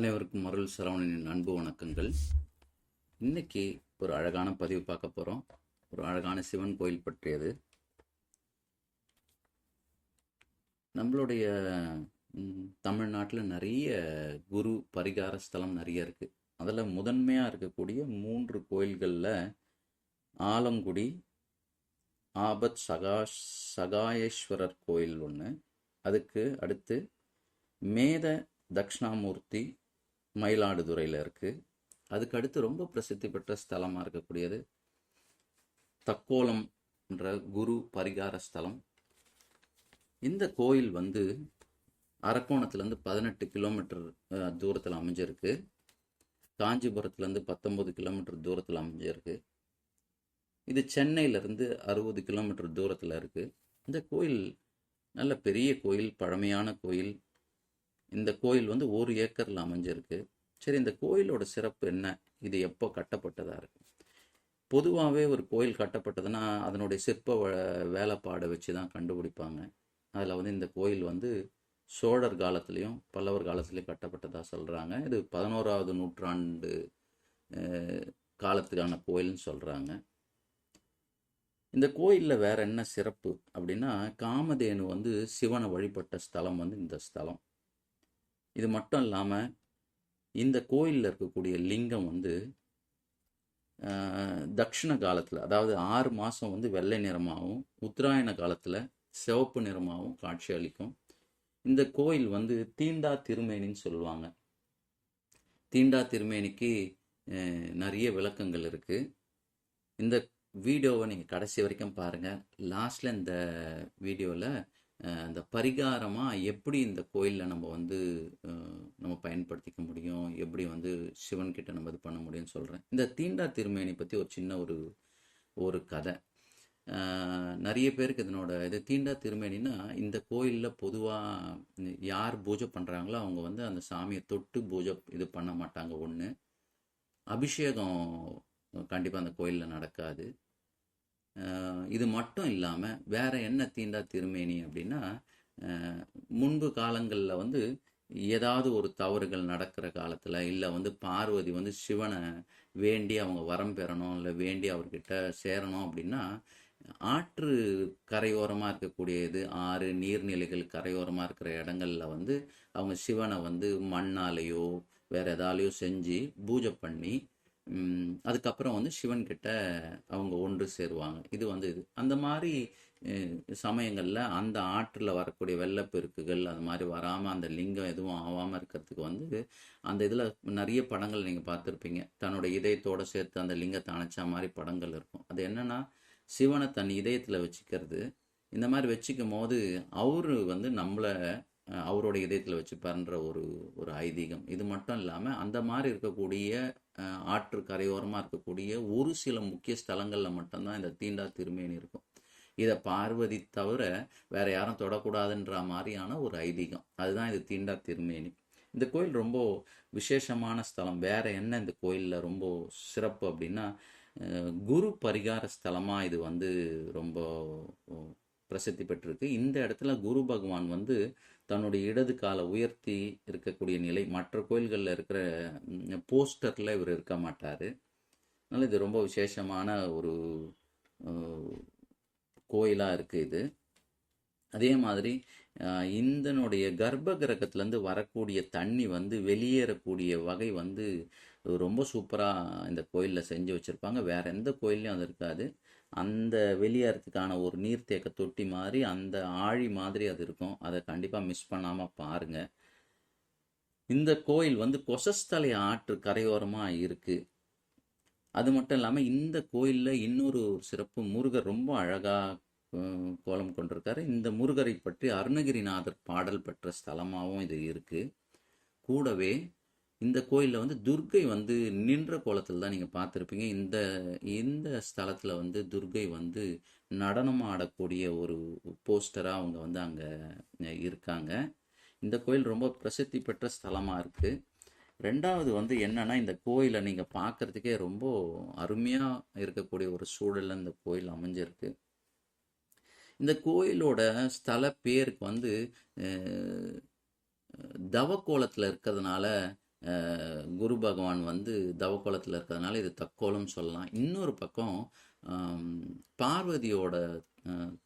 அனைவருக்கும் அருள் சரவணனின் அன்பு வணக்கங்கள். இன்னைக்கு ஒரு அழகான பதிவு பார்க்க போகிறோம் ஒரு அழகான சிவன் கோயில் பற்றியது. நம்மளுடைய தமிழ்நாட்டில் நிறைய குரு பரிகார ஸ்தலம் நிறைய இருக்குது அதில் முதன்மையாக இருக்கக்கூடிய மூன்று கோயில்களில் ஆலங்குடி ஆபத் சகா சகாயேஸ்வரர் கோயில் ஒன்று அதுக்கு அடுத்து மேத தக்ஷணாமூர்த்தி மயிலாடுதுறையில் இருக்குது அதுக்கு அடுத்து ரொம்ப பிரசித்தி பெற்ற ஸ்தலமாக இருக்கக்கூடியது தக்கோலம் என்ற குரு பரிகார ஸ்தலம். இந்த கோயில் வந்து அரக்கோணத்துலேருந்து பதினெட்டு கிலோமீட்டர் தூரத்தில் அமைஞ்சிருக்கு. காஞ்சிபுரத்துலேருந்து பத்தொம்பது கிலோமீட்டர் தூரத்தில் அமைஞ்சிருக்கு. இது சென்னையிலேருந்து அறுபது கிலோமீட்டர் தூரத்தில் இருக்குது இந்த கோயில் நல்ல பெரிய கோயில் பழமையான கோயில். இந்த கோயில் வந்து ஒரு ஏக்கரில் அமைஞ்சிருக்கு. சரி இந்த கோயிலோட சிறப்பு என்ன? இது எப்போ கட்டப்பட்டதாக இருக்கு? பொதுவாகவே ஒரு கோயில் கட்டப்பட்டதுன்னா அதனுடைய சிற்ப வேலைப்பாடை வச்சு தான் கண்டுபிடிப்பாங்க. அதில் வந்து இந்த கோயில் வந்து சோழர் காலத்துலேயும் பல்லவர் காலத்துலேயும் கட்டப்பட்டதாக சொல்கிறாங்க இது பதினோராவது நூற்றாண்டு காலத்துக்கான கோயில்னு சொல்கிறாங்க இந்த கோயிலில் வேற என்ன சிறப்பு அப்படின்னா காமதேனு வந்து சிவனை வழிபட்ட ஸ்தலம் வந்து இந்த ஸ்தலம். இது மட்டும் இல்லாமல் இந்த கோயிலில் இருக்கக்கூடிய லிங்கம் வந்து தக்ஷிண காலத்தில் அதாவது ஆறு மாதம் வந்து வெள்ளை நிறமாகவும் உத்தராயண காலத்தில் சிவப்பு நிறமாகவும் காட்சி அளிக்கும். இந்த கோயில் வந்து தீண்டா திருமேனின்னு சொல்லுவாங்க. தீண்டா திருமேனிக்கு நிறைய விளக்கங்கள் இருக்குது இந்த வீடியோவை நீங்கள் கடைசி வரைக்கும் பாருங்கள் லாஸ்ட்டில் இந்த வீடியோவில் அந்த பரிகாரமாக எப்படி இந்த கோயிலில் நம்ம வந்து நம்ம பயன்படுத்திக்க முடியும்? எப்படி வந்து சிவன்கிட்ட நம்ம இது பண்ண முடியும்னு சொல்கிறேன் இந்த தீண்டா திருமேனி பற்றி ஒரு சின்ன ஒரு ஒரு கதை. நிறைய பேருக்கு இதனோட இது தீண்டா திருமேனின்னா இந்த கோயிலில் பொதுவாக யார் பூஜை பண்ணுறாங்களோ அவங்க வந்து அந்த சாமியை தொட்டு பூஜை இது பண்ண மாட்டாங்க ஒன்று அபிஷேகம் கண்டிப்பாக அந்த கோயிலில் நடக்காது. இது மட்டும் இல்லாமல் வேற என்ன தீண்டா திருமேனி அப்படின்னா முன்பு காலங்களில் வந்து ஏதாவது ஒரு தவறுகள் நடக்கிற காலத்தில் இல்லை வந்து பார்வதி வந்து சிவனை வேண்டி அவங்க வரம் பெறணும் இல்லை வேண்டி அவர்கிட்ட சேரணும் அப்படின்னா ஆற்று கரையோரமாக இருக்கக்கூடியது ஆறு நீர்நிலைகள் கரையோரமாக இருக்கிற இடங்கள்ல வந்து அவங்க சிவனை வந்து மண்ணாலேயோ வேறு எதாலேயோ செஞ்சு பூஜை பண்ணி அதுக்கப்புறம் வந்து சிவன் கிட்ட அவங்க ஒன்று சேருவாங்க. இது வந்து இது. அந்த மாதிரி சமயங்களில் அந்த ஆற்றில் வரக்கூடிய வெள்ளப்பெருக்குகள் அது மாதிரி வராமல் அந்த லிங்கம் எதுவும் ஆகாமல் இருக்கிறதுக்கு வந்து அந்த இதில் நிறைய படங்கள் நீங்கள் பார்த்துருப்பீங்க. தன்னோட இதயத்தோடு சேர்த்து அந்த லிங்கத்தை அணைச்சா மாதிரி படங்கள் இருக்கும். அது என்னென்னா சிவனை தன் இதயத்தில் வச்சுக்கிறது. இந்த மாதிரி வச்சுக்கும் போது அவரு வந்து நம்மளை அவரோட இதயத்தில் வச்சுப்பார்ன்ற ஒரு ஒரு ஐதீகம். இது மட்டும் இல்லாமல் அந்த மாதிரி இருக்கக்கூடிய ஆற்று கரையோரமாக இருக்கக்கூடிய ஒரு சில முக்கிய ஸ்தலங்களில் மட்டும்தான் இந்த தீண்டா திருமேனி இருக்கும். இதை பார்வதி தவிர வேற யாரும் தொடக்கூடாதுன்ற மாதிரியான ஒரு ஐதீகம். அதுதான் இது தீண்டா திருமேனி. இந்த கோயில் ரொம்ப விசேஷமான ஸ்தலம். வேற என்ன இந்த கோயிலில் ரொம்ப சிறப்பு அப்படின்னா குரு பரிகார ஸ்தலமாக இது வந்து ரொம்ப பிரசித்தி பெற்றிருக்கு. இந்த இடத்துல குரு பகவான் வந்து தன்னுடைய இடது காலை உயர்த்தி இருக்கக்கூடிய நிலை மற்ற கோயில்களில் இருக்கிற போஸ்டரில் இவர் இருக்க மாட்டார். அதனால் இது ரொம்ப விசேஷமான ஒரு கோயிலாக இருக்குது இது. அதே மாதிரி இந்தனுடைய கர்ப்ப கிரகத்துலேருந்து வரக்கூடிய தண்ணி வந்து வெளியேறக்கூடிய வகை வந்து ரொம்ப சூப்பராக இந்த கோயிலில் செஞ்சு வச்சுருப்பாங்க. வேறு எந்த கோயில்லையும் அது இருக்காது. அந்த வெளியேறதுக்கான ஒரு நீர்த்தேக்க தொட்டி மாதிரி அந்த ஆழி மாதிரி அது இருக்கும். அதை கண்டிப்பாக மிஸ் பண்ணாமல் பாருங்கள் இந்த கோயில் வந்து கொசஸ்தலை ஆற்று கரையோரமாக இருக்குது அது மட்டும் இல்லாமல் இந்த கோயிலில் இன்னொரு சிறப்பு முருகர் ரொம்ப அழகாக கோலம் கொண்டிருக்காரு. இந்த முருகரை பற்றி அருணகிரிநாதர் பாடல் பெற்ற ஸ்தலமாகவும் இது இருக்குது கூடவே இந்த கோயிலில் வந்து துர்கை வந்து நின்ற கோலத்தில் தான் நீங்கள் பார்த்துருப்பீங்க. இந்த இந்த ஸ்தலத்தில் வந்து துர்கை வந்து நடனம் ஆடக்கூடிய ஒரு போஸ்டராக அவங்க வந்து அங்கே இருக்காங்க. இந்த கோயில் ரொம்ப பிரசித்தி பெற்ற ஸ்தலமாக இருக்குது ரெண்டாவது வந்து என்னென்னா இந்த கோயிலை நீங்கள் பார்க்குறதுக்கே ரொம்ப அருமையாக இருக்கக்கூடிய ஒரு சூழலில் இந்த கோயில் அமைஞ்சிருக்கு. இந்த கோயிலோட ஸ்தல பேருக்கு வந்து தவக்கோலத்தில் இருக்கிறதுனால குரு பகவான் வந்து தவக்கோலத்தில் இருக்கிறதுனால இது தக்கோலம் சொல்லலாம். இன்னொரு பக்கம் பார்வதியோட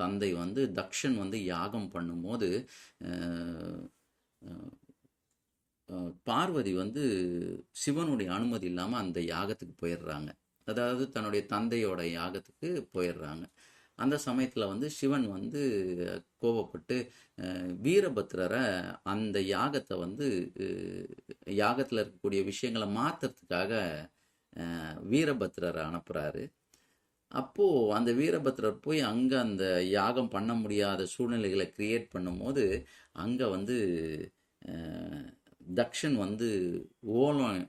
தந்தை வந்து தக்ஷன் வந்து யாகம் பண்ணும்போது பார்வதி வந்து சிவனுடைய அனுமதி இல்லாமல் அந்த யாகத்துக்கு போயிடுறாங்க. அதாவது தன்னுடைய தந்தையோட யாகத்துக்கு போயிடுறாங்க. அந்த சமயத்தில் வந்து சிவன் வந்து கோபப்பட்டு வீரபத்ரரை அந்த யாகத்தை வந்து யாகத்தில் இருக்கக்கூடிய விஷயங்களை மாற்றுறதுக்காக வீரபத்ரரை அனுப்புகிறாரு அப்போது அந்த வீரபத்ரர் போய் அங்கே அந்த யாகம் பண்ண முடியாத சூழ்நிலைகளை கிரியேட் பண்ணும்போது அங்கே வந்து தக்ஷன் வந்து ஓலம்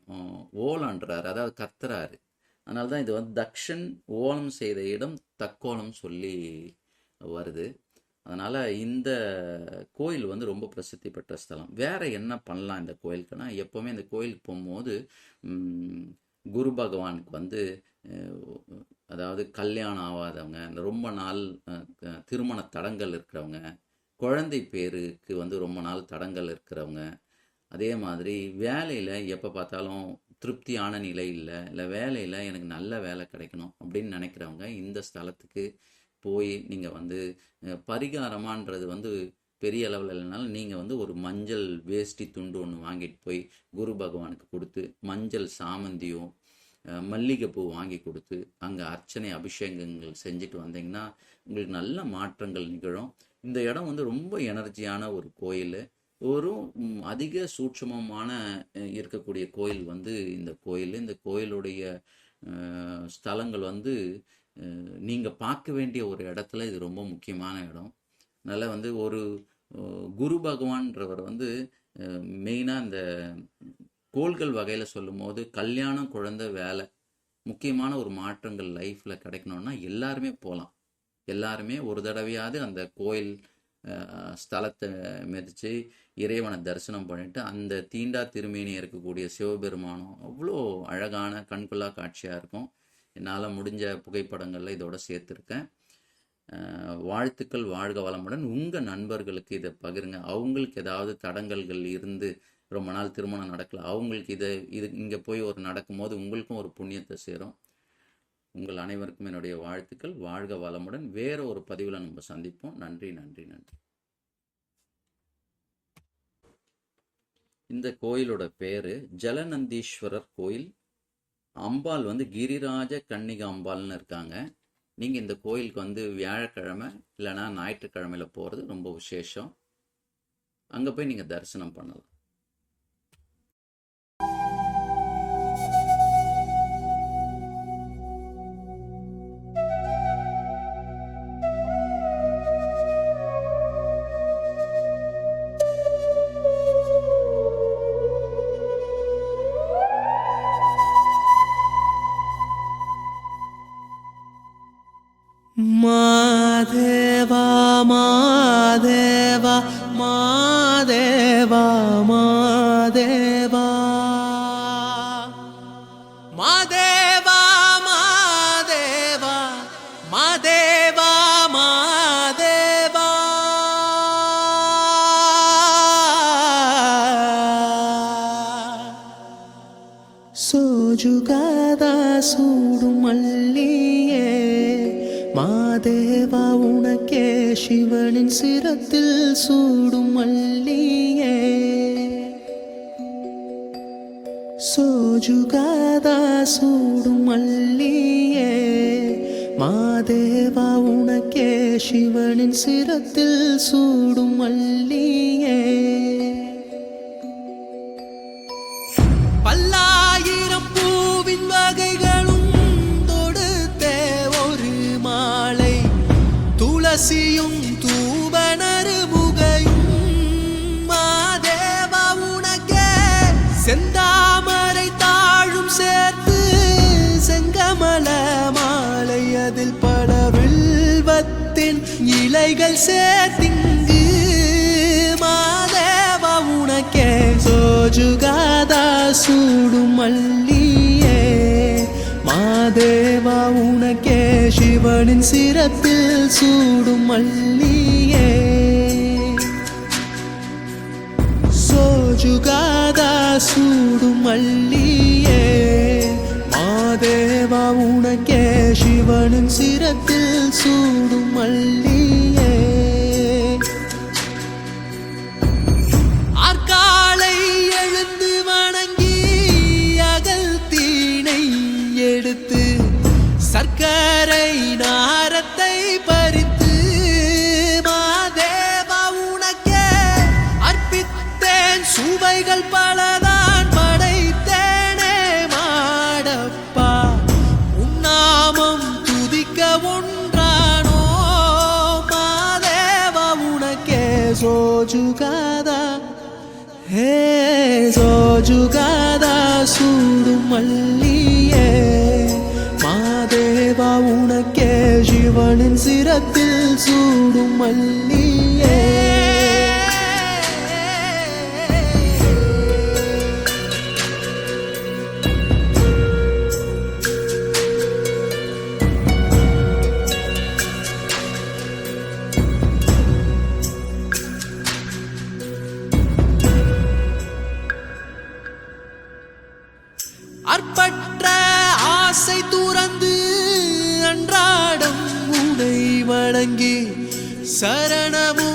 ஓலான்றார் அதாவது கத்துறாரு. அதனால தான் இது வந்து தக்ஷன் ஓலம் செய்த இடம் தக்கோலம் சொல்லி வருது. அதனால் இந்த கோயில் வந்து ரொம்ப பிரசித்தி பெற்ற ஸ்தலம். வேறு என்ன பண்ணலாம் இந்த கோயிலுக்குன்னா எப்போவுமே இந்த கோயிலுக்கு போகும்போது குரு பகவானுக்கு வந்து அதாவது கல்யாணம் ஆகாதவங்க இந்த ரொம்ப நாள் திருமண தடங்கள் இருக்கிறவங்க குழந்தை பேருக்கு வந்து ரொம்ப நாள் தடங்கள் இருக்கிறவங்க அதே மாதிரி வேலையில் எப்போ பார்த்தாலும் திருப்தியான நிலை இல்லை. இல்லை வேலையில் எனக்கு நல்ல வேலை கிடைக்கணும் அப்படின்னு நினைக்கிறவங்க இந்த ஸ்தலத்துக்கு போய் நீங்கள் வந்து பரிகாரமான்றது வந்து பெரிய அளவில் இல்லைனாலும் நீங்கள் வந்து ஒரு மஞ்சள் வேஷ்டி துண்டு ஒன்று வாங்கிட்டு போய் குரு பகவானுக்கு கொடுத்து மஞ்சள் சாமந்தியும் மல்லிகைப்பூ வாங்கி கொடுத்து அங்கே அர்ச்சனை அபிஷேகங்கள் செஞ்சுட்டு வந்தீங்கன்னா உங்களுக்கு நல்ல மாற்றங்கள் நிகழும். இந்த இடம் வந்து ரொம்ப எனர்ஜியான ஒரு கோயில். ஒரு அதிக சூட்சமமான இருக்கக்கூடிய கோயில் வந்து இந்த கோயில். இந்த கோயிலுடைய ஸ்தலங்கள் வந்து நீங்கள் பார்க்க வேண்டிய ஒரு இடத்துல இது ரொம்ப முக்கியமான இடம். அதனால் வந்து ஒரு குரு பகவான்றவர் வந்து மெயினாக இந்த கோள்கள் வகையில் சொல்லும்போது கல்யாணம் குழந்தை வேலை முக்கியமான ஒரு மாற்றங்கள் லைஃப்பில் கிடைக்கணும்னா எல்லாருமே போகலாம் எல்லாருமே ஒரு தடவையாவது அந்த கோயில் ஸ்தலத்தை மிதித்து இறைவனை தரிசனம் பண்ணிட்டு அந்த தீண்டா திருமேனி இருக்கக்கூடிய சிவபெருமானம் அவ்வளோ அழகான கண்கொள்ளா காட்சியாக இருக்கும். என்னால் முடிஞ்ச புகைப்படங்களில் இதோட சேர்த்துருக்கேன். வாழ்த்துக்கள் வாழ்க வளமுடன். உங்கள் நண்பர்களுக்கு இதை பகிருங்க. அவங்களுக்கு ஏதாவது தடங்கல்கள் இருந்து ரொம்ப நாள் திருமணம் நடக்கல. அவங்களுக்கு இதை இது இங்கே போய் ஒரு நடக்கும்போது உங்களுக்கும் ஒரு புண்ணியத்தை சேரும். உங்கள் அனைவருக்கும் என்னுடைய வாழ்த்துக்கள். வாழ்க வளமுடன். வேற ஒரு பதிவில் நம்ம சந்திப்போம். நன்றி நன்றி நன்றி. இந்த கோயிலோட பேரு ஜலநந்தீஸ்வரர் கோயில். அம்பாள் வந்து கிரிராஜ கன்னிகா அம்பாள்னு இருக்காங்க. நீங்கள் இந்த கோயிலுக்கு வந்து வியாழக்கிழமை இல்லைன்னா ஞாயிற்றுக்கிழமையில போகிறது ரொம்ப விசேஷம். அங்கே போய் நீங்கள் தரிசனம் பண்ணலாம். உனக்கே சிவனின் சிரத்தில் சூடும் மல்லியே சோஜுகாதா சூடும் மல்லியே மாதேவா உனக்கே சிவனின் சிரத்தில் சூடும் மல்லியே பல்லா துளசியும் தூபனரு முகையும் மாதேவா உனக்கே செந்தாமரை தாழும் சேர்த்து செங்கமல மாலை அதில் பல வில்வத்தின் இலைகள் சேர்த்திங்கு மாதேவா உனக்கே சோஜுகாதா சூடும் மல்லியே மாதேவா உனக்கே சிவனின் சிரத்தில் சூடும் மல்லியே. சோஜுகாதா சூடும் மல்லியே. மாதேவா உனக்கே சிவனின் சிரத்தில் சூடும் மல்லி ஜோஜுகாதா ஹே ஜோஜுகாதா சூடும் மல்லியே மாதேவா உனக்கே சிவனின் சிரத்தில் சூடும் மல்லியே சரணமும்